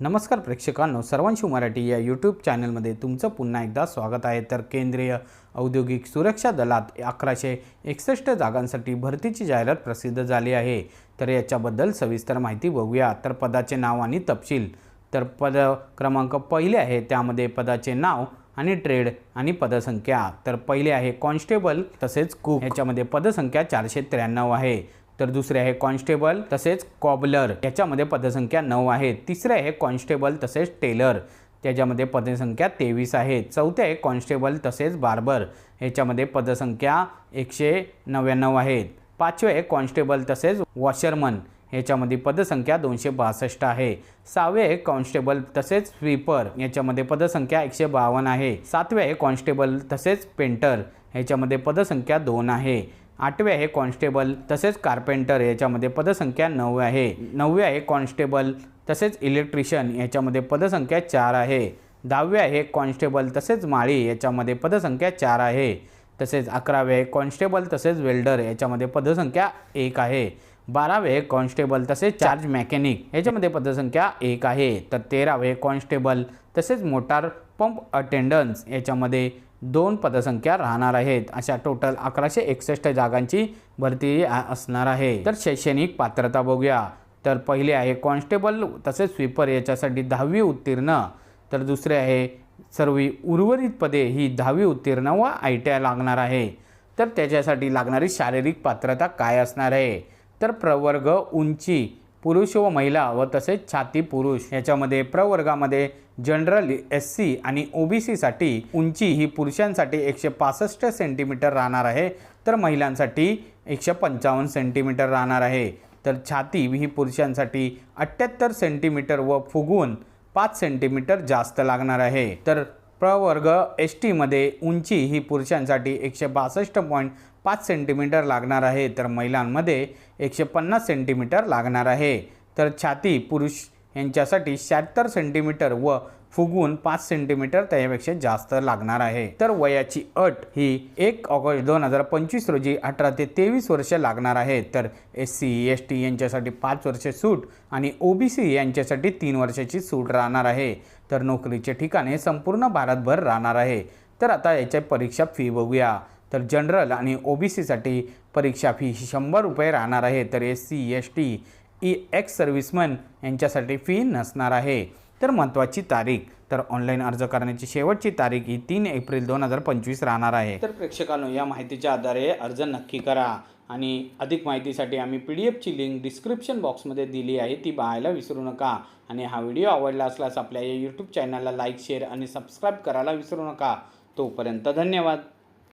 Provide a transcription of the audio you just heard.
नमस्कार प्रेक्षकांनो सर्वांशी मराठी या यूट्यूब चॅनलमध्ये तुमचं पुन्हा एकदा स्वागत आहे. तर केंद्रीय औद्योगिक सुरक्षा दलात अकराशे एकसष्ट जागांसाठी भरतीची जाहिरात प्रसिद्ध झाली आहे. तर याच्याबद्दल सविस्तर माहिती बघूया. तर पदाचे नाव आणि तपशील. तर पद क्रमांक पहिले आहे त्यामध्ये पदाचे नाव आणि ट्रेड आणि पदसंख्या. तर पहिले आहे कॉन्स्टेबल तसेच कुक याच्यामध्ये पदसंख्या चारशे त्र्याण्णव आहे. तर दुसरे आहे कॉन्स्टेबल तसेच कॉबलर. याच्यामध्ये पदसंख्या नऊ आहे. तिसरे आहे कॉन्स्टेबल तसेच टेलर. त्याच्यामध्ये पदसंख्या तेवीस आहे. चौथे आहे कॉन्स्टेबल तसेच बार्बर. याच्यामध्ये पदसंख्या एकशे नव्याण्णव आहेत पाचवे आहे कॉन्स्टेबल तसेच वॉशरमन. याच्यामध्ये पदसंख्या दोनशे बासष्ट आहे. सहावे आहे कॉन्स्टेबल तसेच स्वीपर. याच्यामध्ये पदसंख्या एकशे बावन्न आहे. सातवे आहे कॉन्स्टेबल तसेच पेंटर. याच्यामध्ये पदसंख्या दोन आहे. आठवे आहे कॉन्स्टेबल तसेच कार्पेंटर याच्यामध्ये पदसंख्या नऊ आहे. नववे आहे कॉन्स्टेबल तसेच इलेक्ट्रिशियन याच्यामध्ये पदसंख्या चार आहे. दहावे आहे कॉन्स्टेबल तसेच माळी याच्यामध्ये पदसंख्या चार आहे. तसेच अकरावे आहे कॉन्स्टेबल तसेच वेल्डर याच्यामध्ये पदसंख्या एक आहे. बारावे कॉन्स्टेबल तसेच चार्ज मॅकॅनिक याच्यामध्ये पदसंख्या एक आहे. तर तेरावे कॉन्स्टेबल तसेच मोटार पंप अटेंडन्स याच्यामध्ये दोन पदसंख्या राहणार आहेत. अशा टोटल अकराशे एकसष्ट जागांची भरती असणार आहे. तर शैक्षणिक पात्रता बघूया. तर पहिले आहे कॉन्स्टेबल तसेच स्वीपर याच्यासाठी दहावी उत्तीर्ण. तर दुसरे आहे सर्व उर्वरित पदे ही दहावी उत्तीर्ण व आय टी आय लागणार आहे. तर त्याच्यासाठी लागणारी शारीरिक पात्रता काय असणार आहे? तर प्रवर्ग उंची पुरुष व महिला व तसेच छाती पुरुष. याच्यामध्ये प्रवर्गामध्ये जनरल एस सी आणि ओ बी सीसाठी उंची ही पुरुषांसाठी एकशे पासष्ट सेंटीमीटर राहणार आहे. तर महिलांसाठी एकशे पंचावन्न सेंटीमीटर राहणार आहे. तर छाती ही पुरुषांसाठी अठ्ठ्याहत्तर सेंटीमीटर व फुगून पाच सेंटीमीटर जास्त लागणार आहे. तर प्रवर्ग एस टीमध्ये उंची ही पुरुषांसाठी एकशे बासष्ट पॉईंट पाच सेंटीमीटर लागणार आहे तर महिलांमध्ये एकशे पन्नास सेंटीमीटर लागणार आहे. तर छाती पुरुष यांच्यासाठी शहात्तर सेंटीमीटर व फुगून पाच सेंटीमीटर त्यापेक्षा जास्त लागणार आहे. तर वयाची अट ही एक ऑगस्ट दोन हजार पंचवीस रोजी अठरा ते तेवीस वर्ष लागणार आहे. तर एस सी एस टी यांच्यासाठी पाच वर्षे सूट आणि ओ बी सी यांच्यासाठी तीन वर्षाची सूट राहणार आहे. तर नोकरीचे ठिकाणे संपूर्ण भारतभर राहणार आहे. तर आता याच्या परीक्षा फी बघूया. तर जनरल आणि ओ बी सीसाठी परीक्षा फी ही शंभर रुपये राहणार आहे तर S C S T E ex servicemen यांच्यासाठी फी नसणार आहे. तर महत्त्वाची तारीख तर ऑनलाईन अर्ज करण्याची शेवटची तारीख ही तीन एप्रिल दोन हजार पंचवीस राहणार आहे. तर प्रेक्षकांनो या माहितीच्या आधारे अर्ज नक्की करा आणि अधिक माहितीसाठी आम्ही पी डी एफची लिंक डिस्क्रिप्शन बॉक्समध्ये दिली आहे ती पाहायला विसरू नका. आणि हा व्हिडिओ आवडला असल्यास आपल्या या यूट्यूब चॅनलला लाईक शेअर आणि सबस्क्राईब करायला विसरू नका. तोपर्यंत धन्यवाद.